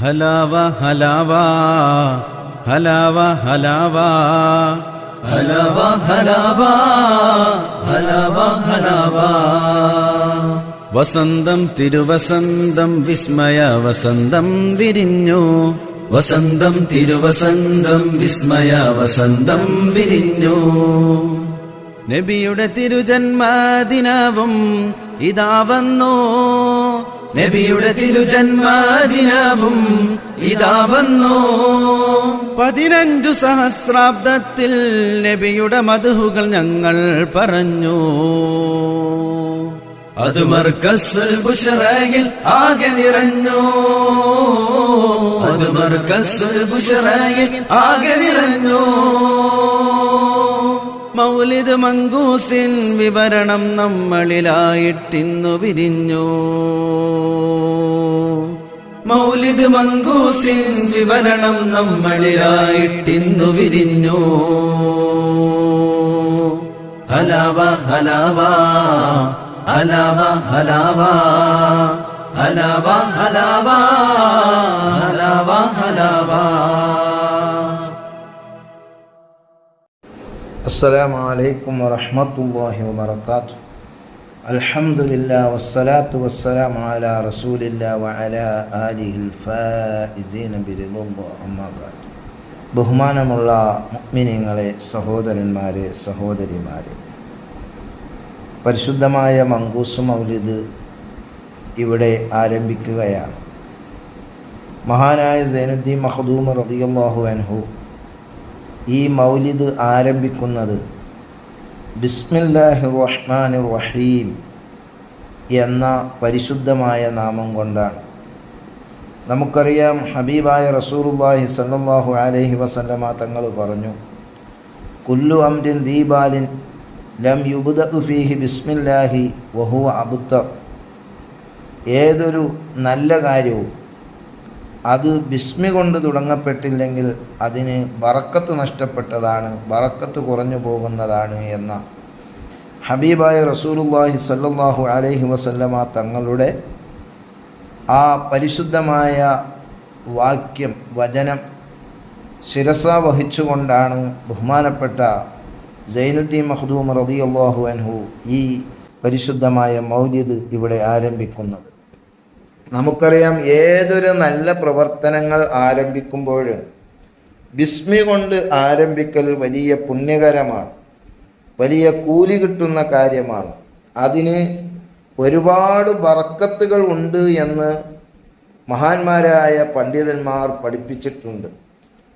ഹലാവ ഹലാവ ഹലാവ ഹലാവ. ഹലാവ ഹലാവ ഹലാവ ഹലാവ. വസന്തം തിരുവസന്തം വിസ്മയ വസന്തം വിരിഞ്ഞു. വസന്തം തിരുവസന്തം വിസ്മയ വസന്തം വിരിഞ്ഞു. നബിയുടെ തിരുജന്മദിനവും ഇതാ വന്നു. നബിയുടെ തിരുജന്മദിനവും. ഇതാ വന്നു? പതിനഞ്ചു സഹസ്രാബ്ദത്തിൽ നബിയുടെ മധുഹുകൾ ഞങ്ങൾ പറഞ്ഞു. അത് മർക്കസുൽ ബുഷറയിൽ ആകെ നിറഞ്ഞു. അത് മർക്കസുൽ ബുഷറയിൽ ആകെ നിറഞ്ഞു. മൗലിദ് മങ്കൂസിൻ വിവരണം നമ്മളിലായിട്ടിന്നു വിരിഞ്ഞു. മൗലിദ് മങ്കൂസിൻ വിവരണം നമ്മളിലായിട്ടിന്നു വിരിഞ്ഞു. ഹലാവ ഹലാവ ഹലാവ ഹലാവ ഹലാവ ഹലാവ ഹലാവ ഹലാവ. السلام عليكم ورحمة الله وبركاته الحمد لله والصلاة والسلام على رسول الله وعلى آله الفائزين برضا الله أما بعد ബഹുമാനമുള്ള മുഅ്മിനീങ്ങളെ സഹോദരന്മാരെ സഹോദരിമാരെ പരിശുദ്ധമായ മങ്കൂസ് മൗലിദ് ഇവിടെ ആരംഭിക്കുകയാണ് മഹാനായ സൈനുദ്ദീൻ മഹദൂം റളിയല്ലാഹു അൻഹു ഈ മൗലിദ് ആരംഭിക്കുന്നത്. ബിസ്മില്ലാഹി റഹ്മാൻ റഹീം എന്ന പരിശുദ്ധമായ നാമം കൊണ്ടാണ്. നമുക്കറിയാം ഹബീബായ റസൂറുല്ലാഹി സല്ലാഹു അലൈഹി വസല്ലമ തങ്ങൾ പറഞ്ഞു കുല്ലു അംരിൻ ദീപാലിൻ ലം യുബുദ ഫീഹി ബിസ്മില്ലാഹി വഹു അബുത്ത ഏതൊരു നല്ല കാര്യവും അത് ബിസ്മി കൊണ്ട് തുടങ്ങപ്പെട്ടില്ലെങ്കിൽ അതിന് ബറക്കത്ത് നഷ്ടപ്പെട്ടതാണ് ബറക്കത്ത് കുറഞ്ഞു പോകുന്നതാണ് എന്ന ഹബീബായ റസൂലുല്ലാഹി സല്ലാഹു അലൈഹി വസല്ലമ തങ്ങളുടെ ആ പരിശുദ്ധമായ വാക്യം വചനം ശിരസ വഹിച്ചുകൊണ്ടാണ് ബഹുമാനപ്പെട്ട സൈനുദ്ദീൻ റതി റളിയല്ലാഹു അൻഹു ഈ പരിശുദ്ധമായ മൗലിദ് ഇവിടെ ആരംഭിക്കുന്നത്. നമുക്കറിയാം ഏതൊരു നല്ല പ്രവർത്തനങ്ങൾ ആരംഭിക്കുമ്പോഴും ബിസ്മി കൊണ്ട് ആരംഭിക്കൽ വലിയ പുണ്യകരമാണ്. വലിയ കൂലി കിട്ടുന്ന കാര്യമാണ്. അതിന് ഒരുപാട് ബറക്കത്തുകൾ ഉണ്ട് എന്ന് മഹാന്മാരായ പണ്ഡിതന്മാർ പഠിപ്പിച്ചിട്ടുണ്ട്.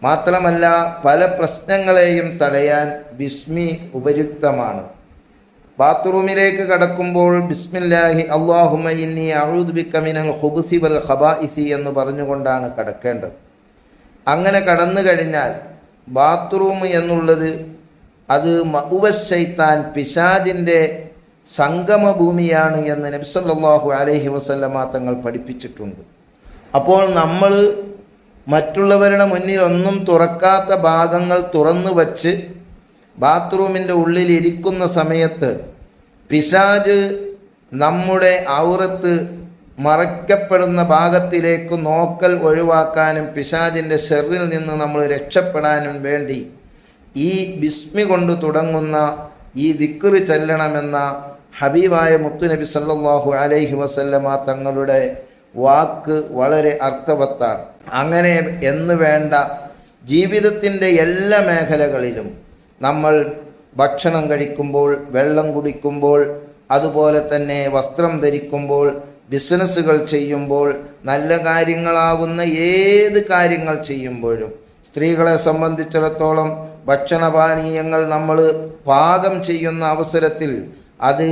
മാത്രമല്ല പല പ്രശ്നങ്ങളെയും തടയാൻ ബിസ്മി ഉപയുക്തമാണ്. ബാത്റൂമിലേക്ക് കടക്കുമ്പോൾ ബിസ്മില്ലാഹി അള്ളാഹുമ ഇന്നി അഴുദ്ബിക്കമിനൽ ഹുബുസി വൽ ഖബാഇസി എന്ന് പറഞ്ഞുകൊണ്ടാണ് കടക്കേണ്ടത്. അങ്ങനെ കടന്നു കഴിഞ്ഞാൽ ബാത്റൂം എന്നുള്ളത് അത് മഹുവശൈത്താൻ പിശാദിന്റെ സംഗമഭൂമിയാണ് എന്ന് നബ്സല്ലാഹു അലൈഹി വസല്ലമ തങ്ങൾ പഠിപ്പിച്ചിട്ടുണ്ട്. അപ്പോൾ നമ്മൾ മറ്റുള്ളവരുടെ മുന്നിൽ ഒന്നും തുറക്കാത്ത ഭാഗങ്ങൾ തുറന്നു വച്ച് ബാത്റൂമിന്റെ ഉള്ളിൽ ഇരിക്കുന്ന സമയത്ത് പിശാജ് നമ്മുടെ ഔറത്ത് മറയ്ക്കപ്പെടുന്ന ഭാഗത്തിലേക്ക് നോക്കൽ ഒഴിവാക്കാനും പിശാജിന്റെ ഷെറിൽ നിന്ന് നമ്മൾ രക്ഷപ്പെടാനും വേണ്ടി ഈ ബിസ്മി കൊണ്ട് തുടങ്ങുന്ന ഈ ദിക്കറി ചെല്ലണമെന്ന ഹബീബായ മുത്തുനബി സല്ലാഹു അലൈഹി വസല്ലമ തങ്ങളുടെ വാക്ക് വളരെ അർത്ഥവത്താണ്. അങ്ങനെ എന്ന് വേണ്ട ജീവിതത്തിന്റെ എല്ലാ മേഖലകളിലും നമ്മൾ ഭക്ഷണം കഴിക്കുമ്പോൾ വെള്ളം കുടിക്കുമ്പോൾ അതുപോലെ തന്നെ വസ്ത്രം ധരിക്കുമ്പോൾ ബിസിനസ്സുകൾ ചെയ്യുമ്പോൾ നല്ല കാര്യങ്ങളാവുന്ന ഏത് കാര്യങ്ങൾ ചെയ്യുമ്പോഴും. സ്ത്രീകളെ സംബന്ധിച്ചിടത്തോളം ഭക്ഷണപാനീയങ്ങൾ നമ്മൾ പാകം ചെയ്യുന്ന അവസരത്തിൽ അത്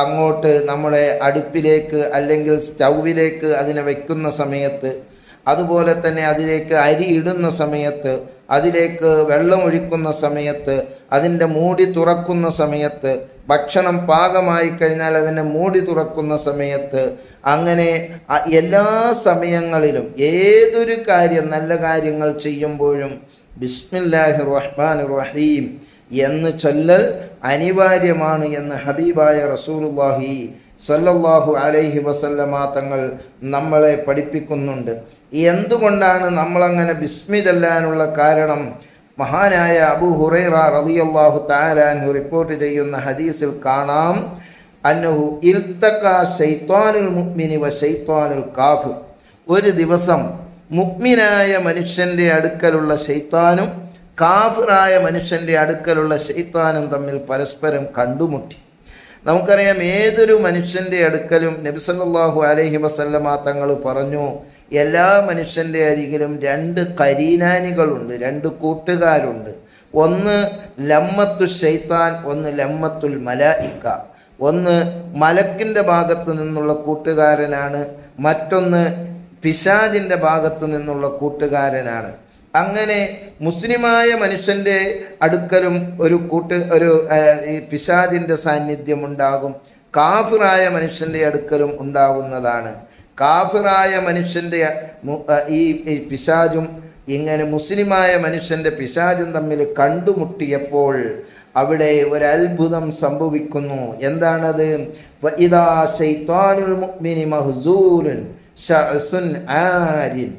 അങ്ങോട്ട് നമ്മളെ അടുപ്പിലേക്ക് അല്ലെങ്കിൽ സ്റ്റൗവിലേക്ക് അതിനെ വയ്ക്കുന്ന സമയത്ത് അതുപോലെ തന്നെ അതിലേക്ക് അരി ഇടുന്ന സമയത്ത് അതിലേക്ക് വെള്ളം ഒഴിക്കുന്ന സമയത്ത് അതിന്റെ മൂടി തുറക്കുന്ന സമയത്ത് ഭക്ഷണം പാകമായി കഴിഞ്ഞാൽ അതിന്റെ മൂടി തുറക്കുന്ന സമയത്ത് അങ്ങനെ എല്ലാ സമയങ്ങളിലും ഏതൊരു കാര്യം നല്ല കാര്യങ്ങൾ ചെയ്യുമ്പോഴും ബിസ്മില്ലാഹി റഹ്മാൻ റഹീം എന്ന് ചൊല്ലൽ അനിവാര്യമാണ് എന്ന് ഹബീബായ റസൂലുള്ളാഹി സല്ലല്ലാഹു അലൈഹി വസല്ലമ തങ്ങൾ നമ്മളെ പഠിപ്പിക്കുന്നുണ്ട്. എന്തുകൊണ്ടാണ് നമ്മളങ്ങനെ ബിസ്മി ചെല്ലാനുള്ള കാരണം? മഹാനായ അബു ഹുറൈറ റളിയല്ലാഹു തആലാൻഹു റിപ്പോർട്ട് ചെയ്യുന്ന ഹദീസിൽ കാണാം. അന്നഹു ഇൽത്തക്ക ശൈത്വാനുൽ മുഅ്മിനി വ ശൈത്വാനുൽ കാഫ്. ഒരു ദിവസം മുക്മിനായ മനുഷ്യന്റെ അടുക്കലുള്ള ശൈത്താനും കാഫിറായ മനുഷ്യന്റെ അടുക്കലുള്ള ശൈത്താനും തമ്മിൽ പരസ്പരം കണ്ടുമുട്ടി. നമുക്കറിയാം ഏതൊരു മനുഷ്യന്റെ അടുക്കലും നബിസല്ലാഹു അലഹി വസല്ലമ തങ്ങൾ പറഞ്ഞു എല്ലാ മനുഷ്യന്റെ അരികിലും രണ്ട് കരീനാനികളുണ്ട് രണ്ട് കൂട്ടുകാരുണ്ട്. ഒന്ന് ലമ്മത്തു ഷെയ്ത്താൻ ഒന്ന് ലമ്മത്തുൽ മലായിക്ക. ഒന്ന് മലക്കിന്റെ ഭാഗത്തു നിന്നുള്ള കൂട്ടുകാരനാണ് മറ്റൊന്ന് പിശാജിന്റെ ഭാഗത്തു നിന്നുള്ള കൂട്ടുകാരനാണ്. അങ്ങനെ മുസ്ലിമായ മനുഷ്യന്റെ അടുക്കലും ഒരു കൂട്ട് ഒരു ഈ പിശാജിന്റെ സാന്നിധ്യം ഉണ്ടാകും കാഫിറായ മനുഷ്യന്റെ അടുക്കലും ഉണ്ടാകുന്നതാണ്. കാഫിറായ മനുഷ്യന്റെ ഈ പിശാജും ഇങ്ങനെ മുസ്ലിമായ മനുഷ്യന്റെ പിശാചും തമ്മിൽ കണ്ടുമുട്ടിയപ്പോൾ അവിടെ ഒരു സംഭവിക്കുന്നു. എന്താണത്? ഇതാ ശൈത്വാനുൽ മുഅ്മിനി ശഅസുൻ ആരിൻ.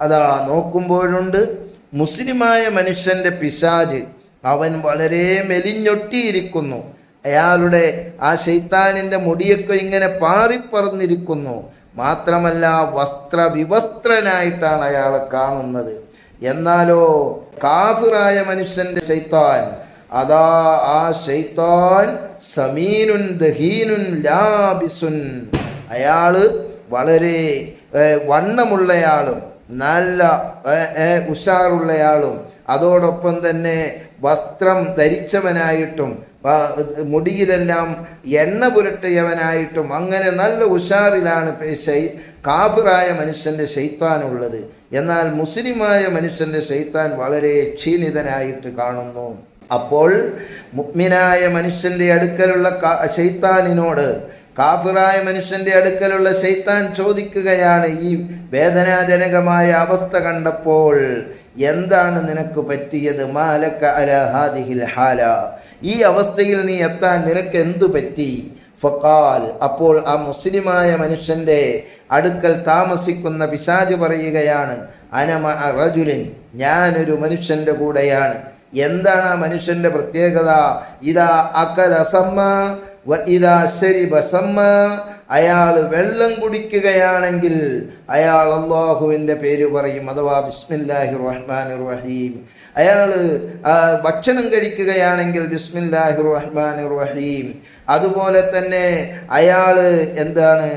അതാ നോക്കുമ്പോഴുണ്ട് മുസ്ലിമായ മനുഷ്യന്റെ പിശാജ്. അവൻ വളരെ മെലിഞ്ഞൊട്ടിയിരിക്കുന്നു. അയാളുടെ ആ ശൈത്താനിന്റെ മുടിയൊക്കെ ഇങ്ങനെ പാറിപ്പറന്നിരിക്കുന്നു. മാത്രമല്ല വസ്ത്രവിവസ്ത്രനായിട്ടാണ് അയാളെ കാണുന്നത്. എന്നാലോ കാഫിറായ മനുഷ്യന്റെ ശൈത്താൻ അതാ ആ ശൈത്താൻ സമീനുൻ ദഹീനുൻ ലാബിസുൻ. അയാൾ വളരെ വണ്ണമുള്ളയാളും. നല്ല ഉഷാറുള്ളയാളും. അതോടൊപ്പം തന്നെ വസ്ത്രം ധരിച്ചവനായിട്ടും മുടിയിലെല്ലാം എണ്ണ പുരട്ടിയവനായിട്ടും അങ്ങനെ നല്ല ഉഷാറിലാണ് കാഫിറായ മനുഷ്യന്റെ ശൈത്താനുള്ളത്. എന്നാൽ മുസ്ലിമായ മനുഷ്യന്റെ ശൈത്താൻ വളരെ ക്ഷീണിതനായിട്ട് കാണുന്നു. അപ്പോൾ മുഗ്മിനായ മനുഷ്യന്റെ അടുക്കലുള്ള ശൈത്താനിനോട് കാഫിറായ മനുഷ്യന്റെ അടുക്കലുള്ള ശൈത്താൻ ചോദിക്കുകയാണ് ഈ വേദനാജനകമായ അവസ്ഥ കണ്ടപ്പോൾ എന്താണ് നിനക്ക് പറ്റിയത്? മാലക്ക അല ഹാദിഹിൽ ഹാല. ഈ അവസ്ഥയിൽ നീ എത്താൻ നിനക്ക് എന്തു പറ്റി? ഫക്കാൽ അപ്പോൾ ആ മുസ്ലിമായ മനുഷ്യന്റെ അടുക്കൽ താമസിക്കുന്ന പിശാജ് പറയുകയാണ് അനമ റജുലിൻ ഞാനൊരു മനുഷ്യന്റെ കൂടെയാണ്. എന്താണ് ആ മനുഷ്യന്റെ പ്രത്യേകത? ഇതാ അക്കല അയാൾ വെള്ളം കുടിക്കുകയാണെങ്കിൽ അയാൾ അള്ളാഹുവിന്റെ പേര് പറയും അഥവാ ബിസ്മില്ലാഹി റഹ്മാൻ റഹീം അയാൾ ഭക്ഷണം കഴിക്കുകയാണെങ്കിൽ ബിസ്മില്ലാഹി റഹ്മാൻ റഹീം അതുപോലെ തന്നെ അയാൾ എന്താണ്?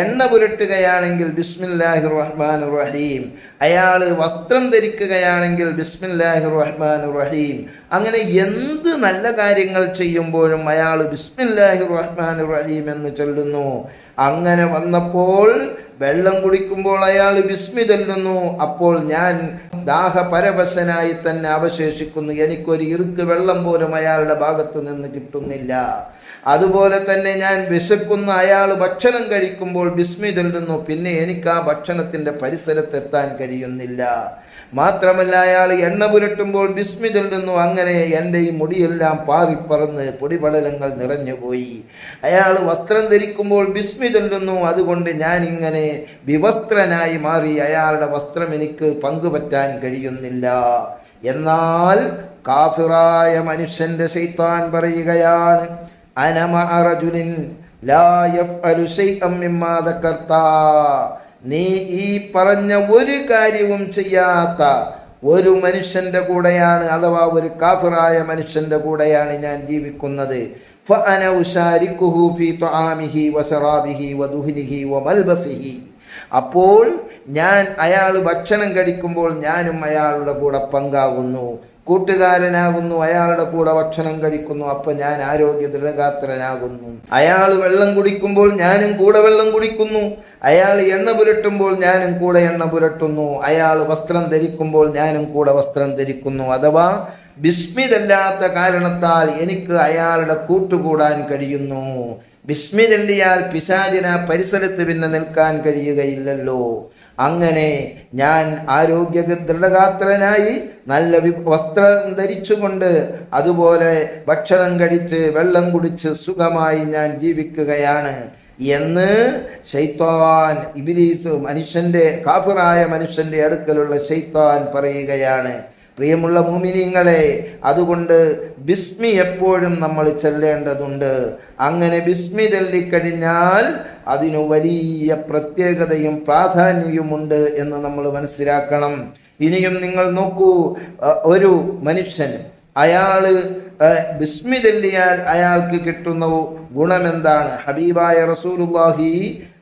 എണ്ണ പുരട്ടുകയാണെങ്കിൽ ബിസ്മില്ലാഹി റഹ്മാൻ റഹീം അയാൾ വസ്ത്രം ധരിക്കുകയാണെങ്കിൽ ബിസ്മില്ലാഹി റഹ്മാൻ റഹീം അങ്ങനെ എന്ത് നല്ല കാര്യങ്ങൾ ചെയ്യുമ്പോഴും അയാൾ ബിസ്മില്ലാഹി റഹ്മാൻ റഹീം എന്ന് ചൊല്ലുന്നു. അങ്ങനെ വന്നപ്പോൾ വെള്ളം കുടിക്കുമ്പോൾ അയാൾ ബിസ്മി ചൊല്ലുന്നു അപ്പോൾ ഞാൻ ദാഹപരവശനായി തന്നെ അവശേഷിക്കുന്നു. എനിക്കൊരു ഇറുക്ക് വെള്ളം പോലും അയാളുടെ ഭാഗത്ത് നിന്ന് കിട്ടുന്നില്ല. അതുപോലെ തന്നെ ഞാൻ വിശക്കുന്ന. അയാൾ ഭക്ഷണം കഴിക്കുമ്പോൾ ബിസ്മി ചൊല്ലുന്നു പിന്നെ എനിക്ക് ആ ഭക്ഷണത്തിന്റെ പരിസരത്തെത്താൻ കഴിയുന്നില്ല. മാത്രമല്ല അയാൾ എണ്ണ പുരട്ടുമ്പോൾ ബിസ്മി ചൊല്ലുന്നു അങ്ങനെ എന്റെ ഈ മുടിയെല്ലാം പാറിപ്പറന്ന് പൊടിപടലങ്ങൾ നിറഞ്ഞുപോയി. അയാൾ വസ്ത്രം ധരിക്കുമ്പോൾ ബിസ്മി ചൊല്ലുന്നു അതുകൊണ്ട് ഞാൻ ഇങ്ങനെ വിവസ്ത്രനായി മാറി അയാളുടെ വസ്ത്രം എനിക്ക് പങ്കുപറ്റാൻ കഴിയുന്നില്ല. എന്നാൽ കാഫിറായ മനുഷ്യന്റെ ശൈത്താൻ പറയുകയാണ് അനമ റജുലിൻ ലാ മിമ്മാ ദക്കർത നീ ഈ പറഞ്ഞ ഒരു കാര്യവും ചെയ്യാത്ത ഒരു മനുഷ്യന്റെ കൂടെയാണ് അഥവാ ഒരു കാഫിറായ മനുഷ്യന്റെ കൂടെയാണ് ഞാൻ ജീവിക്കുന്നത്. അപ്പോൾ ഞാൻ അയാൾ ഭക്ഷണം കഴിക്കുമ്പോൾ ഞാനും അയാളുടെ കൂടെ പങ്കാകുന്നു. കൂട്ടുകാരനാകുന്നു അയാളുടെ കൂടെ ഭക്ഷണം കഴിക്കുന്നു അപ്പൊ ഞാൻ ആരോഗ്യ ദൃഢഗാത്രനാകുന്നു. അയാൾ വെള്ളം കുടിക്കുമ്പോൾ ഞാനും കൂടെ വെള്ളം കുടിക്കുന്നു. അയാൾ എണ്ണ പുരട്ടുമ്പോൾ ഞാനും കൂടെ എണ്ണ പുരട്ടുന്നു. അയാൾ വസ്ത്രം ധരിക്കുമ്പോൾ ഞാനും കൂടെ വസ്ത്രം ധരിക്കുന്നു. അഥവാ ബിസ്മിതല്ലാത്ത കാരണത്താൽ എനിക്ക് അയാളുടെ കൂട്ടുകൂടാൻ കഴിയുന്നു. ബിസ്മി ചൊല്ലിയാൽ പിശാചിന പരിസരത്ത് പിന്നെ നിൽക്കാൻ കഴിയുകയില്ലല്ലോ. അങ്ങനെ ഞാൻ ആരോഗ്യ ദൃഢഗാത്രനായി നല്ല വസ്ത്രം ധരിച്ചുകൊണ്ട് അതുപോലെ ഭക്ഷണം കഴിച്ച് വെള്ളം കുടിച്ച് സുഖമായി ഞാൻ ജീവിക്കുകയാണ് എന്ന് ഷെയ്ത്താൻ ഇബിലീസ് മനുഷ്യന്റെ കാഫിറായ മനുഷ്യന്റെ അടുക്കലുള്ള ഷെയ്ത്താൻ പറയുകയാണ്. പ്രിയമുള്ള മുമിനിങ്ങളെ അതുകൊണ്ട് ബിസ്മി എപ്പോഴും നമ്മൾ ചെല്ലേണ്ടതുണ്ട്. അങ്ങനെ ബിസ്മി ചൊല്ലിക്കഴിഞ്ഞാൽ അതിനു വലിയ പ്രത്യേകതയും പ്രാധാന്യവുമുണ്ട് എന്ന് നമ്മൾ മനസ്സിലാക്കണം. ഇനിയും നിങ്ങൾ നോക്കൂ ഒരു മനുഷ്യൻ അഹ് ബിസ്മി ചൊല്ലിയാൽ അയാൾക്ക് കിട്ടുന്ന ഗുണമെന്താണ്? ഹബീബായ റസൂലുല്ലാഹി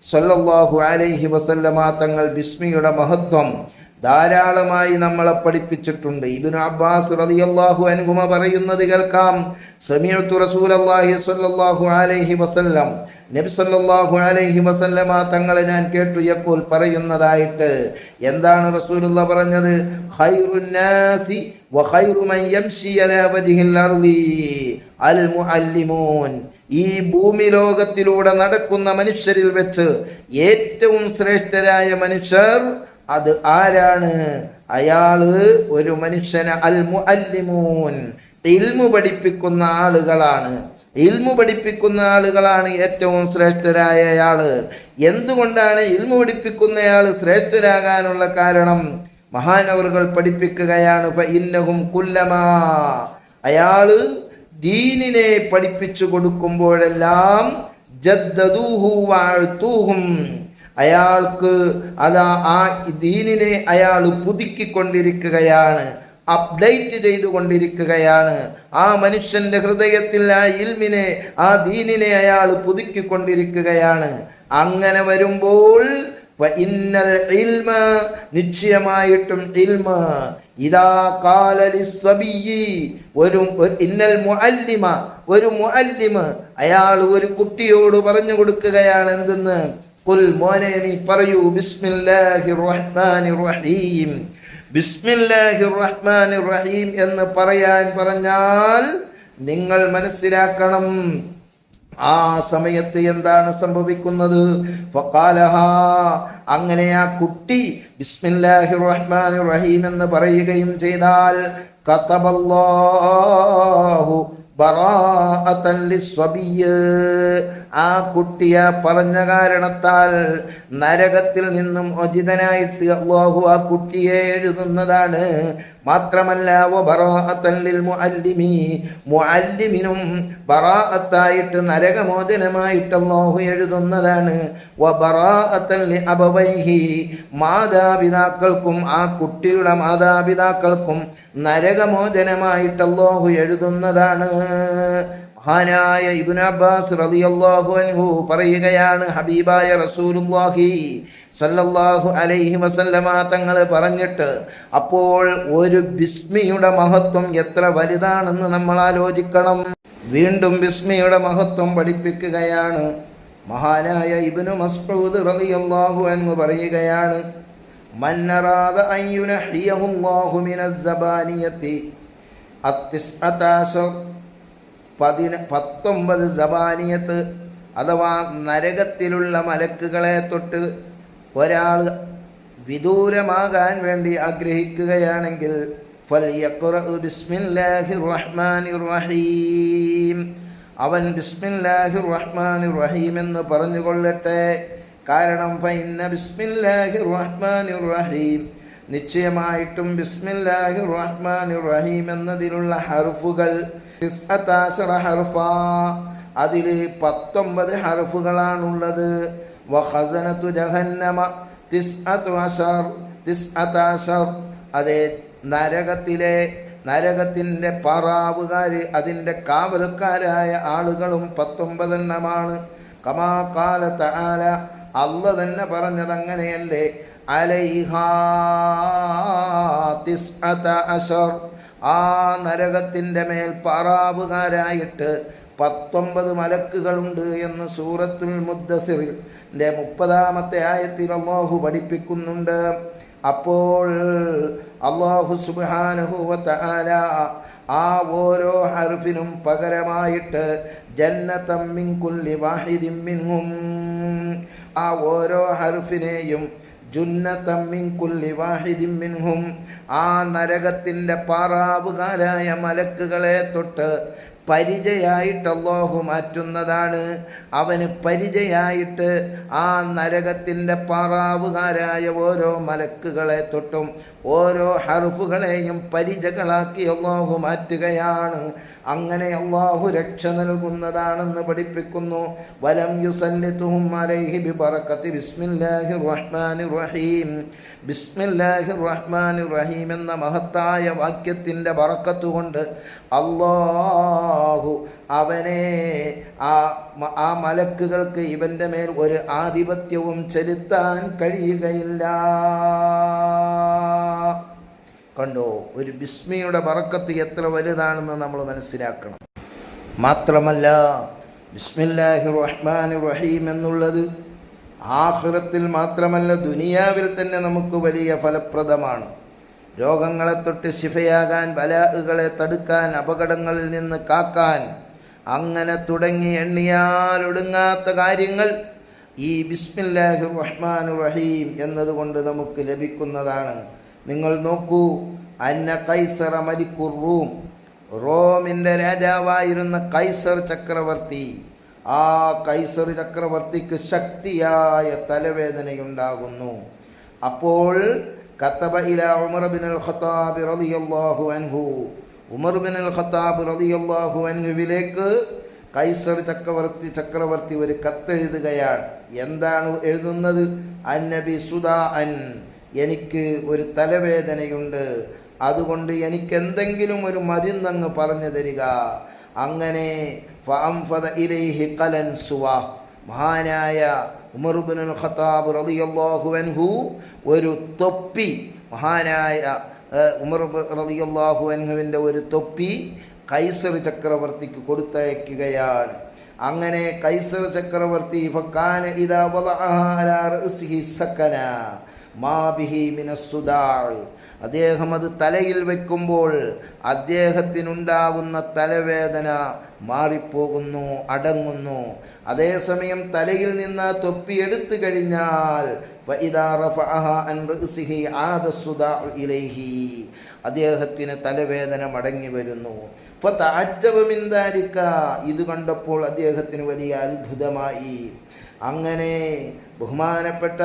സ്വല്ലല്ലാഹു അലൈഹി വസല്ലമ തങ്ങൾ ബിസ്മിയുടെ മഹത്വം ധാരാളമായി നമ്മളെ പഠിപ്പിച്ചിട്ടുണ്ട്. ഇബിൻ അബ്ബാസ് റളിയല്ലാഹു അൻഹുമ പറയുന്നത് കേൾക്കാം. സമീഅത്തു റസൂലല്ലാഹി സ്വല്ലല്ലാഹു അലൈഹി വസല്ലം. നബി സല്ലല്ലാഹു അലൈഹി വസല്ലമ തങ്ങളെ ഞാൻ കേട്ടു. യഖൂൽ പറയുന്നതായിട്ട് എന്താണ് റസൂലുള്ള പറഞ്ഞത്? ഖൈറുൻ നാസി വഖൈറു മൻ യംശി അലാ വജ്ഹിൽ അർളി അൽ മുഅല്ലിമൂൻ. ഈ ഭൂമി ലോകത്തിലൂടെ നടക്കുന്ന മനുഷ്യരിൽ വെച്ച് ഏറ്റവും ശ്രേഷ്ഠരായ മനുഷ്യർ അത് ആരാണ്? അയാൾ ഒരു മനുഷ്യന് അൽ മുഅല്ലിമൂൻ ഇൽമു പഠിപ്പിക്കുന്ന ആളുകളാണ്. ഇൽമു പഠിപ്പിക്കുന്ന ആളുകളാണ് ഏറ്റവും ശ്രേഷ്ഠരായ അയാൾ. എന്തുകൊണ്ടാണ് ഇൽമു പഠിപ്പിക്കുന്നയാൾ ശ്രേഷ്ഠരാകാനുള്ള കാരണം? മഹാനവറുകൾ പഠിപ്പിക്കുകയാണ് ഇന്നഹും കുല്ലമാ. അയാൾ ദീനിനെ പഠിപ്പിച്ചു കൊടുക്കുമ്പോഴെല്ലാം ജദ്ദൂഹു വാഴ്ത്തൂഹും. അയാൾക്ക് അതാ ആ ദീനിനെ അയാൾ പുതുക്കിക്കൊണ്ടിരിക്കുകയാണ് അപ്ഡേറ്റ് ചെയ്തുകൊണ്ടിരിക്കുകയാണ്. ആ മനുഷ്യന്റെ ഹൃദയത്തിൽ ആ ഇൽമിനെ ആ ദീനിനെ അയാൾ പുതുക്കിക്കൊണ്ടിരിക്കുകയാണ്. അങ്ങനെ വരുമ്പോൾ ഇന്നൽ ഇൽമ നിശ്ചയമായിട്ടും ഇൽമ. ഇതാ കാലലിസ്വബിയി ഒരു ഇന്നൽ മുഅല്ലിമ ഒരു മുഅല്ലിമ. അയാൾ ഒരു കുട്ടിയോട് പറഞ്ഞു കൊടുക്കുകയാണ് എന്തെന്ന്? കുൽ മോനെ നീ പറയൂ ബിസ്മില്ലാഹിർ റഹ്മാനിർ റഹീം ബിസ്മില്ലാഹി റഹ്മാനിർ റഹീം എന്ന് പറയാൻ പറഞ്ഞാൽ നിങ്ങൾ മനസ്സിലാക്കണം. ആ സമയത്ത് എന്താണ് സംഭവിക്കുന്നത്? ഫഖാലഹ അങ്ങനെ ആ കുട്ടി ബിസ്മില്ലാഹി റഹ്മാൻ റഹീം എന്ന് പറയുകയും ചെയ്താൽ കതബല്ലാഹു ബറാഅത്തൻ ലിസ്വബിയ്യ്. ആ കുട്ടിയ പറഞ്ഞ കാരണത്താൽ നരകത്തിൽ നിന്നും ഒചിതനായിട്ട് അള്ളാഹു ആ കുട്ടിയെ എഴുതുന്നതാണ്. മാത്രമല്ല മുഅല്ലിമിനും ബറാഅത്തായിട്ട് നരകമോചനമായിട്ട് അള്ളാഹു എഴുതുന്നതാണ്. അബവൈഹി. മാതാപിതാക്കൾക്കും ആ കുട്ടിയുടെ മാതാപിതാക്കൾക്കും നരകമോചനമായിട്ട് അള്ളാഹു എഴുതുന്നതാണ്. മഹാനായ ഇബ്നു അബ്ബാസ് റളിയല്ലാഹു അൻഹു പറയുകയാണ് ഹബീബായ റസൂലുള്ളാഹി സല്ലല്ലാഹു അലൈഹി വസല്ലമ തങ്ങൾ പറഞ്ഞിട്ട് അപ്പോൾ ഒരു ബിസ്മിയുടെ മഹത്വം എത്ര വലുതാണെന്ന് നമ്മൾ ആലോചിക്കണം. വീണ്ടും ബിസ്മിയുടെ മഹത്വം പഠിപ്പിക്കുകയാണ്. മഹാനായ ഇബ്നു മസ്ഊദ് റളിയല്ലാഹു അൻഹു പറയുകയാണ് മന്നറാദ അയ്യുനഹിയഹുല്ലാഹു മിനസ് സബാനിയത്തി പതിന പത്തൊമ്പത് സബാനിയത്ത് അഥവാ നരകത്തിലുള്ള മലക്കുകളെ തൊട്ട് ഒരാൾ വിദൂരമാകാൻ വേണ്ടി ആഗ്രഹിക്കുകയാണെങ്കിൽ അവൻ ബിസ്മില്ലാഹിർ റഹ്മാനിർ റഹീം എന്ന് പറഞ്ഞുകൊള്ളട്ടെ. കാരണം ഫൈന്ന ബിസ്മില്ലാഹിർ റഹ്മാനിർ റഹീം നിശ്ചയമായിട്ടും ബിസ്മില്ലാഹിർ റഹ്മാനിർ റഹീം എന്നതിലുള്ള ഹർഫുകൾ ഹർഫാ. അതിൽ പത്തൊമ്പത് ഹർഫുകളാണുള്ളത്. വഹസനത്തു ജഹന്നമ തിസ്അത്തു തിസ് തിസ്അത്താശർ അതെ നരകത്തിലെ നരകത്തിന്റെ പറാവുകാർ അതിന്റെ കാവലക്കാരായ ആളുകളും പത്തൊമ്പതെണ്ണമാണ്. കമാ കാല തആല അല്ല തന്നെ പറഞ്ഞത് അങ്ങനെയല്ലേ? അലൈഹാ തിസ്അത അശർ ആ നരകത്തിന്റെ മേൽ പാറാവുകാരായിട്ട് പത്തൊമ്പത് മലക്കുകളുണ്ട് എന്ന് സൂറത്തുൽ മുദ്ദസിറിന്റെ മുപ്പതാമത്തെ ആയത്തിൽ അള്ളാഹു പഠിപ്പിക്കുന്നുണ്ട്. അപ്പോൾ അള്ളാഹു സുബാനുഹുവത്ത ആല ആ ഓരോ ഹർഫിനും പകരമായിട്ട് ജന്നത്തമ്മിൻ കുല്ലി വാഹിദിൻ മിൻഹും ആ ഓരോ ഹർഫിനെയും ജുന്നത്തമ്മിൻ കുല്ലി വാഹിദിൻ മിൻഹും. ആ നരകത്തിന്റെ പാറാവുകാരായ മലക്കുകളെ തൊട്ട് പരിചയായിട്ട് അള്ളാഹു മാറ്റുന്നതാണ്. അവന് പരിചയായിട്ട് ആ നരകത്തിന്റെ പാറാവുകാരായ ഓരോ മലക്കുകളെ തൊട്ടും ഓരോ ഹർഫുകളെയും പരിചകളാക്കി അള്ളാഹു മാറ്റുകയാണ്. അങ്ങനെ അള്ളാഹു രക്ഷ നൽകുന്നതാണെന്ന് പഠിപ്പിക്കുന്നു. വലം യുസല്ലിത്തുഹും അലൈഹി ബിബറക്കത്തി. ബിസ്മില്ലാഹിർ റഹ്മാനിർ റഹീം റഹീം എന്ന മഹത്തായ വാക്യത്തിന്റെ ബറക്കത്ത് കൊണ്ട് അള്ളാഹു അവനെ ആ ആ മലക്കുകൾക്ക് ഇവന്റെ മേൽ ഒരു ആധിപത്യവും ചെലുത്താൻ കഴിയുകയില്ല. കണ്ടോ ഒരു ബിസ്മിയുടെ വറക്കത്ത് എത്ര വലുതാണെന്ന് നമ്മൾ മനസ്സിലാക്കണം. മാത്രമല്ല ബിസ്മില്ലാഹി റഹ്മാൻ റഹീം എന്നുള്ളത് ആഖിറത്തിൽ മാത്രമല്ല ദുനിയാവിൽ തന്നെ നമുക്ക് വലിയ ഫലപ്രദമാണ്. രോഗങ്ങളെ തൊട്ട് ശിഫയാകാൻ ബലാഹുകളെ തടുക്കാൻ അപകടങ്ങളിൽ നിന്ന് കാക്കാൻ അങ്ങനെ തുടങ്ങി എണ്ണിയാലൊടുങ്ങാത്ത കാര്യങ്ങൾ ഈ ബിസ്മില്ലാഹി റഹ്മാൻ റഹീം എന്നതുകൊണ്ട് നമുക്ക് ലഭിക്കുന്നതാണ്. നിങ്ങൾ നോക്കൂ. അന്ന കൈസറ മലിക്കുർ റൂം. റോമിന്റെ രാജാവായിരുന്ന കൈസർ ചക്രവർത്തി. ആ കൈസർ ചക്രവർത്തിക്ക് ശക്തിയായ തലവേദനയുണ്ടാകുന്നു. അപ്പോൾ കത്തബ ഇല ഉമർ ബിൻ അൽ ഖത്താബ് റളിയല്ലാഹു അൻഹു. ഉമർ ബിൻ അൽ ഖത്താബ് റളിയല്ലാഹു അൻഹുവിലേക്ക് കൈസർ ചക്രവർത്തി ചക്രവർത്തി ഒരു കത്തെഴുതുകയാണ്. എന്താണ് എഴുതുന്നത്? അന്നബി സുദാ അൻ എനിക്ക് ഒരു തലവേദനയുണ്ട്. അതുകൊണ്ട് എനിക്ക് എന്തെങ്കിലും ഒരു മരുന്നങ്ങ് പറഞ്ഞു തരിക. അങ്ങനെ സുവാ. മഹാനായ ഉമർബുനുൽ ഖത്താബ് റളിയല്ലാഹു അൻഹു ഒരു തൊപ്പി മഹാനായ ഉമർ റളിയല്ലാഹു അൻഹുവിന്റെ ഒരു തൊപ്പി കൈസർ ചക്രവർത്തിക്ക് കൊടുത്തയക്കുകയാണ്. അങ്ങനെ കൈസർ ചക്രവർത്തി ഫക്കാന റഅസിഹി സക്കന മാ ബിഹി മിനസ്സുദാഅ് അദ്ദേഹം അത് തലയിൽ വെക്കുമ്പോൾ അദ്ദേഹത്തിനുണ്ടാകുന്ന തലവേദന മാറിപ്പോകുന്നു അടങ്ങുന്നു. അതേസമയം തലയിൽ നിന്ന് തൊപ്പി എടുത്തു കഴിഞ്ഞാൽ അദ്ദേഹത്തിന് തലവേദന മടങ്ങി വരുന്നു. ഇത് കണ്ടപ്പോൾ അദ്ദേഹത്തിന് വലിയ അത്ഭുതമായി. അങ്ങനെ ബഹുമാനപ്പെട്ട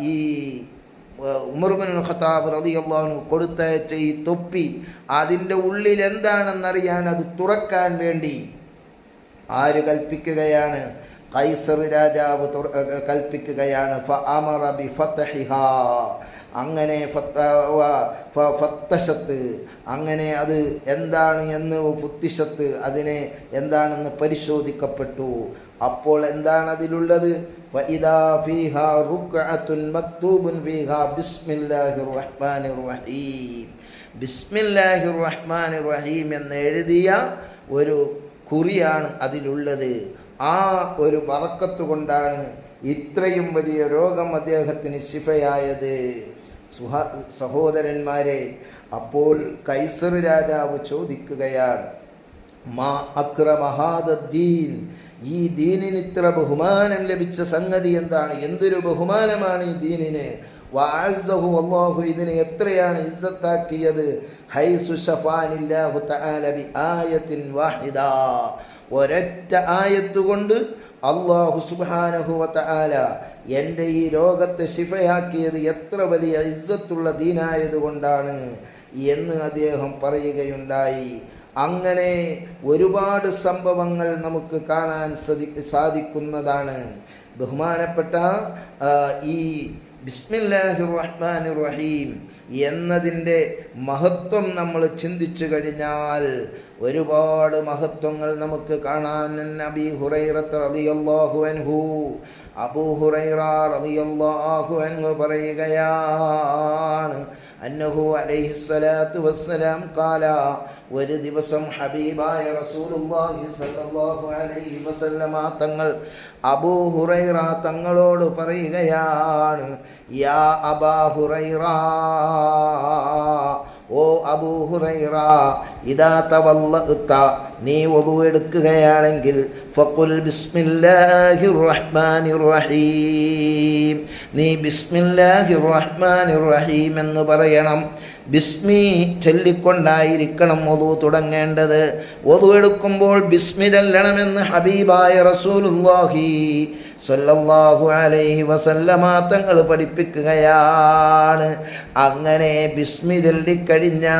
ഈ ഉമർബിൻ ഖത്താബ് റളിയല്ലാഹു കൊടുത്തയച്ച ഈ തൊപ്പി അതിന്റെ ഉള്ളിൽ എന്താണെന്നറിയാൻ അത് തുറക്കാൻ വേണ്ടി ആര് കൽപ്പിക്കുകയാണ്? കൈസർ രാജാവ് കൽപ്പിക്കുകയാണ്. ഫഅമറ ബിഫത്ഹിഹാ. അങ്ങനെ ഫത്ത- വ- ഫത്തശത്ത്. അങ്ങനെ അത് എന്താണ് എന്ന് ഫുത്തിശത്ത് അതിനെ എന്താണെന്ന് പരിശോധിക്കപ്പെട്ടു. അപ്പോൾ എന്താണ് അതിലുള്ളത്? എന്ന് എഴുതിയ ഒരു കുറിയാണ് അതിലുള്ളത്. ആ ഒരു വറക്കത്ത് കൊണ്ടാണ് ഇത്രയും വലിയ രോഗം അദ്ദേഹത്തിന് ശിഫയായത്. സുഹ സഹോദരന്മാരെ അപ്പോൾ കൈസർ രാജാവ് ചോദിക്കുകയാണ് മാ അക്രമഹാദീൻ ഈ ദീനിന് ഇത്ര ബഹുമാനം ലഭിച്ച സംഗതി എന്താണ്? എന്തൊരു ബഹുമാനമാണ് ഈ ദീനിന്? വഅസ്സഹു അള്ളാഹു ഇതിനെ എത്രയാണ് ഇസ്സത്താക്കിയത്? ആയത്തുകൊണ്ട് ഒരൊറ്റ ആയത്ത് കൊണ്ട് അള്ളാഹു സുബ്ഹാനഹു വതആല എന്റെ ഈ രോഗത്തെ ശിഫയാക്കിയത് എത്ര വലിയ ഇസ്സത്തുള്ള ദീനായതുകൊണ്ടാണ് എന്ന് അദ്ദേഹം പറയുകയുണ്ടായി. അങ്ങനെ ഒരുപാട് സംഭവങ്ങൾ നമുക്ക് കാണാൻ സതി- സാധിക്കുന്നതാണ്. ബഹുമാനപ്പെട്ട ഈ ബിസ്മില്ലാഹി റഹ്മാൻ റഹീം എന്നതിന്റെ മഹത്വം നമ്മൾ ചിന്തിച്ചു കഴിഞ്ഞാൽ ഒരുപാട് മഹത്വങ്ങൾ നമുക്ക് കാണാൻ നബി ഹുറൈറത്ത് റളിയല്ലാഹു അൻഹു അബൂ ഹുറൈറ റളിയല്ലാഹു അൻഹു പറയുകയാണ്. അന്നഹു അലൈഹിസ്സലാത്തു വസ്സലാം കാല ഒരു ദിവസം ഹബീബായ റസൂലുള്ളാഹി അലൈഹി വസല്ലമ തങ്ങൾ അബൂ ഹുറൈറ തങ്ങളോട് പറയുകയാണ് യാ അബാ ഹുറൈറ ഓ അബൂ ഹുറൈറ ഇദാ തവല്ലഅത നീ ഒതു എടുക്കുകയാണെങ്കിൽ ഫക്കുൽ ബിസ്മില്ലാഹിർ റഹ്മാനിർ റഹീം നീ ബിസ്മില്ലാഹിർ റഹ്മാനിർ റഹീം എന്ന് പറയണം. ബിസ്മി ചൊല്ലിക്കൊണ്ടായിരിക്കണം ഒതു തുടങ്ങേണ്ടത്. ഒതു എടുക്കുമ്പോൾ ബിസ്മി ചെല്ലണമെന്ന് ഹബീബായ റസൂലുള്ളാഹി സ്വല്ലല്ലാഹു അലൈഹി വസല്ലമ തങ്ങൾ പഠിപ്പിക്കുകയാണ്. അങ്ങനെ ബിസ്മി ചൊല്ലിക്കഴിഞ്ഞാൽ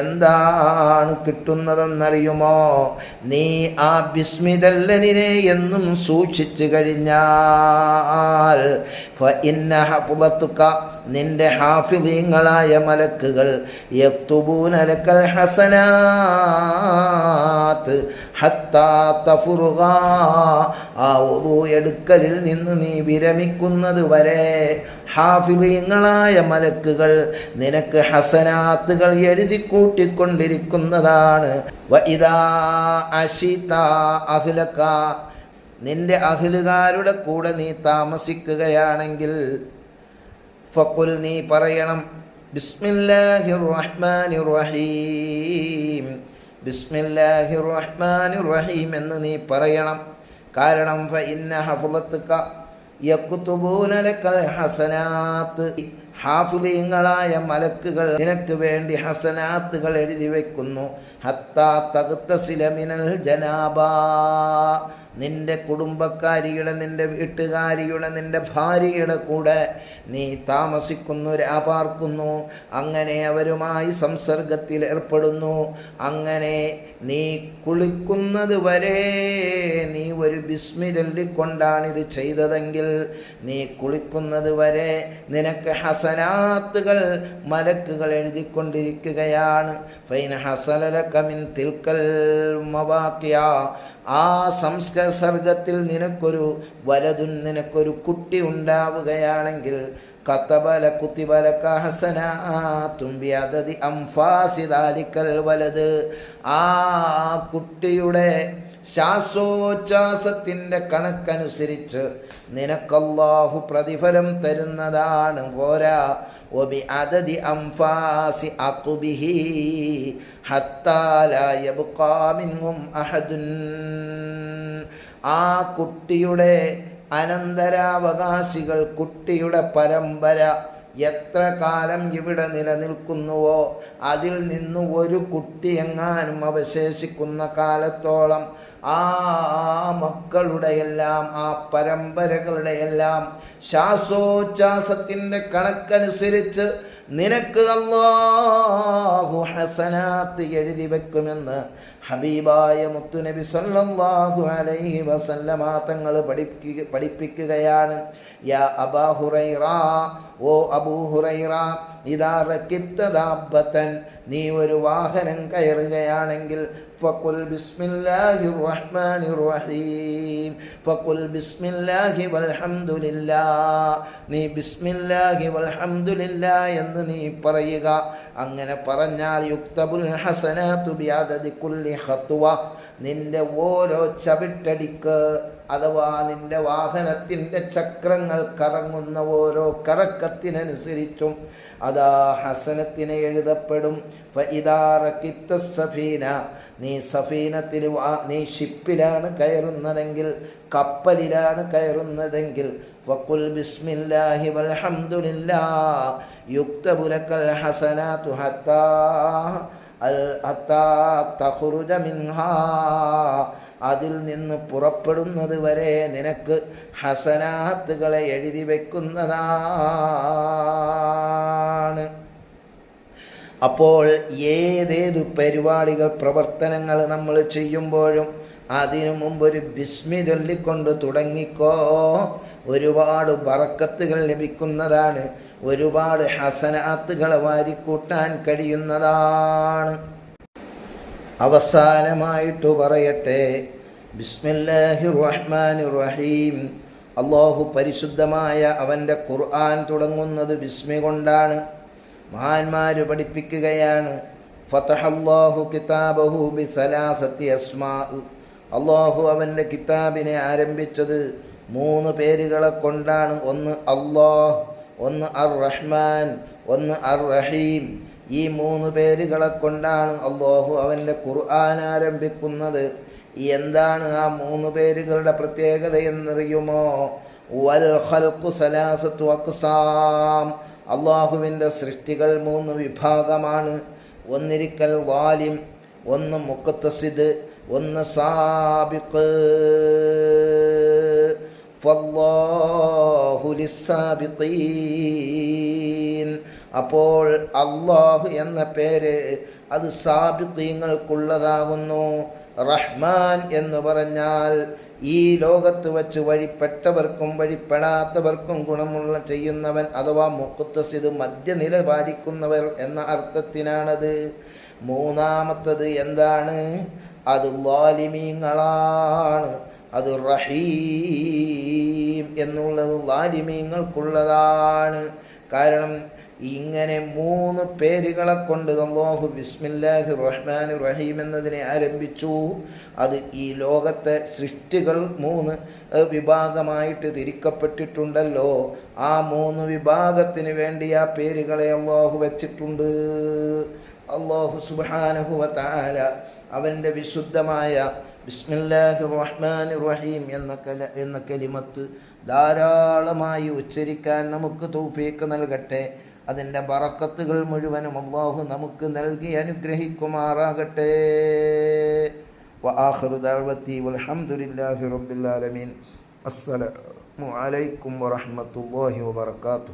എന്താണ് കിട്ടുന്നതെന്നറിയുമോ? നീ ആ ബിസ്മി തല്ലനിനെ എന്നും സൂക്ഷിച്ചു കഴിഞ്ഞാൽ ഇന്ന ഹഫ്ളത്തുക നിന്റെ ഹാഫിദീങ്ങളായ മലക്കുകൾ യക്തുബൂനലക്കൽ ഹസനാത്ത് എടുക്കലിൽ നിന്ന് നീ വിരമിക്കുന്നത് വരെ ഹാഫിദീങ്ങളായ മലക്കുകൾ നിനക്ക് ഹസനാത്തുകൾ എഴുതി കൂട്ടിക്കൊണ്ടിരിക്കുന്നതാണ്. നിന്റെ അഖിലുകാരുടെ കൂടെ നീ താമസിക്കുകയാണെങ്കിൽ ഫക്കുൽ നീ പറയണം. ബിസ്മില്ലാഹിർ റഹ്മാനിർ റഹീം ബിസ്മില്ലാഹിർ റഹ്മാനിർ റഹീം എന്ന് നീ പറയണം. കാരണം ഫ ഇന്ന ഹഫ്ളത്തുക യക്തുബൂന ലക്കൽ ഹസനാത്ത്. ഹാഫുദീങ്ങളായ മലക്കുകൾ നിനക്ക് വേണ്ടി ഹസനാത്തുകൾ എഴുതി വെക്കുന്നു. ഹത്താ തകുത്ത സിലമിനൽ ജനാബാ. നിന്റെ കുടുംബക്കാരിയുടെ നിന്റെ വീട്ടുകാരിയുടെ നിന്റെ ഭാര്യയുടെ കൂടെ നീ താമസിക്കുന്നു രാപാർക്കുന്നു. അങ്ങനെ അവരുമായി സംസർഗത്തിൽ ഏർപ്പെടുന്നു. അങ്ങനെ നീ കുളിക്കുന്നത് വരെ നീ ഒരു ബിസ്മി ചൊല്ലിക്കൊണ്ടാണിത് ചെയ്തതെങ്കിൽ നീ കുളിക്കുന്നത് വരെ നിനക്ക് ഹസനാത്തുകൾ മലക്കുകൾ എഴുതിക്കൊണ്ടിരിക്കുകയാണ്. ഫൈന ഹസലലക്കമിൻ തിൽക്കൽ മവാക്യ ആ സംസ്കർസർഗത്തിൽ നിനക്കൊരു വലതും നിനക്കൊരു കുട്ടി ഉണ്ടാവുകയാണെങ്കിൽ കത്തബല കുത്തിബല കഹസന തുമ്പി അതതി അംഫാസിദാലിക്കൽ വലത്. ആ കുട്ടിയുടെ ശ്വാസോച്ഛ്വാസത്തിന്റെ കണക്കനുസരിച്ച് നിനക്കല്ലാഹു പ്രതിഫലം തരുന്നതാണ്. പോരാ ഒബി حتى لا يبقى منهم അഹദുൻ. ആ കുട്ടിയുടെ അനന്തരാവകാശികൾ കുട്ടിയുടെ പരമ്പര എത്ര കാലം ഇവിടെ നിലനിൽക്കുന്നുവോ അതിൽ നിന്ന് ഒരു കുട്ടി എങ്ങാനും അവശേഷിക്കുന്ന കാലത്തോളം ആ മക്കളുടെ എല്ലാം ആ പരമ്പരകളുടെ എല്ലാം ശ്വാസോച്ഛാസത്തിന്റെ കണക്കനുസരിച്ച് നിനക്ക് അല്ലാഹു ഹസനാത്ത് എഴുതി വെക്കുമെന്ന് ഹബീബായ മുത്തുനബി സല്ലല്ലാഹു അലൈഹി വസല്ലമ തങ്ങൾ പഠിപ്പിക്കുക പഠിപ്പിക്കുകയാണ്. യാ അബാ ഹുറൈറ ഓ അബൂ ഹുറൈറ ഇതാ റകിബ്ത ദാബത്തൻ നീ ഒരു വാഹനം കയറുകയാണെങ്കിൽ فقل بسم الله الرحمن الرحيم فقل بسم الله والحمد لله നീ ബിസ്മില്ലാഹി വൽഹംദുലില്ലാ എന്ന് നീ പറയുക അങ്ങനെ പറഞ്ഞാൽ യുക്തബുൽ ഹസനാത്തു ബിഅദദി കുല്ലി ഖത്വ നിന്റെ ഓരോ ചവിട്ടടിക്ക് അഥവാ നിന്റെ വാഹനത്തിൻ്റെ ചക്രങ്ങൾ കറങ്ങുന്ന ഓരോ കറക്കത്തിനനുസരിച്ചും അതാ ഹസനത്തിന് എഴുതപ്പെടും ഫഇദാ റകിബ്ത സഫീന നീ സഫീനത്തിൽ നീ ഷിപ്പിലാണ് കയറുന്നതെങ്കിൽ കപ്പലിലാണ് കയറുന്നതെങ്കിൽ വക്കുൽ ബിസ്മില്ലാഹി വൽഹംദുലില്ലാ യുക്തബു ലക്കൽ ഹസനാതു ഹത്താ അൽ ഹത്താ മിൻഹാ അതിൽ നിന്ന് പുറപ്പെടുന്നത് വരെ നിനക്ക് ഹസനാത്തുകളെ എഴുതി വെക്കുന്നതാണ്. അപ്പോൾ ഏതേത് പരിപാടികൾ പ്രവർത്തനങ്ങൾ നമ്മൾ ചെയ്യുമ്പോഴും അതിനു മുമ്പ് ഒരു ബിസ്മി ചൊല്ലിക്കൊണ്ട് തുടങ്ങിക്കോ. ഒരുപാട് ബറക്കത്തുകൾ ലഭിക്കുന്നതാണ്. ഒരുപാട് ഹസനാത്തുകൾ വാരിക്കൂട്ടാൻ കഴിയുന്നതാണ്. അവസാനമായിട്ട് പറയട്ടെ. ബിസ്മില്ലാഹി റഹ്മാൻ റഹീം അള്ളാഹു പരിശുദ്ധമായ അവന്റെ ഖുർആൻ തുടങ്ങുന്നത് ബിസ്മി കൊണ്ടാണ്. മഹാന്മാർ പഠിപ്പിക്കുകയാണ്. ഫതഹല്ലാഹു കിതാബഹു ബിസലാസത്തി അസ്മാ അള്ളാഹു അവന്റെ കിതാബിനെ ആരംഭിച്ചത് മൂന്ന് പേരുകളെ കൊണ്ടാണ്. ഒന്ന് അള്ളാഹ് ഒന്ന് അർ റഹ്മാൻ ഒന്ന് അർ റഹീം ഈ മൂന്ന് പേരുകളെ കൊണ്ടാണ് അള്ളാഹു അവന്റെ ഖുർആൻ ആരംഭിക്കുന്നത്. എന്താണ് ആ മൂന്ന് പേരുകളുടെ പ്രത്യേകത എന്നറിയുമോ? വൽ ഖൽഖു സലാസത്തു അക്സാം അള്ളാഹുവിന്റെ സൃഷ്ടികൾ മൂന്ന് വിഭാഗമാണ്. ഒന്നിരിക്കൽ വാലിം ഒന്ന് മുക്കത്തസിദ് ഒന്ന് സാബിക്ക് അപ്പോൾ അള്ളാഹു എന്ന പേര് അത് സാബിത്തീങ്ങൾക്കുള്ളതാകുന്നു റഹ്മാൻ എന്ന് പറഞ്ഞാൽ ഈ ലോകത്ത് വച്ച് വഴിപ്പെട്ടവർക്കും വഴിപ്പെടാത്തവർക്കും ഗുണമുള്ള ചെയ്യുന്നവൻ അഥവാ മുക്കുത്തസിത് മധ്യനില പാലിക്കുന്നവർ എന്ന അർത്ഥത്തിനാണത്. മൂന്നാമത്തത് എന്താണ്? അത് ലാലിമീങ്ങളാണ്. അത് റഹീം എന്നുള്ളത് ലാലിമീങ്ങൾക്കുള്ളതാണ്. കാരണം ഇങ്ങനെ മൂന്ന് പേരുകളെ കൊണ്ട് അള്ളാഹു ബിസ്മില്ലാഹി റഹ്മാൻ റഹീം എന്നതിനെ ആരംഭിച്ചു. അത് ഈ ലോകത്തെ സൃഷ്ടികൾ മൂന്ന് വിഭാഗമായിട്ട് തിരിക്കപ്പെട്ടിട്ടുണ്ടല്ലോ. ആ മൂന്ന് വിഭാഗത്തിന് വേണ്ടി ആ പേരുകളെ അള്ളാഹു വച്ചിട്ടുണ്ട്. അള്ളാഹു സുബാനഹുവ അവന്റെ വിശുദ്ധമായ ബിസ്മില്ലാഹി റഹ്മാൻ റഹീം എന്ന കല എന്ന കലിമത്ത് ധാരാളമായി ഉച്ചരിക്കാൻ നമുക്ക് തൗഫീക്ക് നൽകട്ടെ. അതിൻ്റെ ബറക്കത്തുകൾ മുഴുവനും അള്ളാഹു നമുക്ക് നൽകി അനുഗ്രഹിക്കുമാറാകട്ടെ وآخر دعوتي والحمد لله رب العالمين السلام عليكم ورحمة الله وبركاته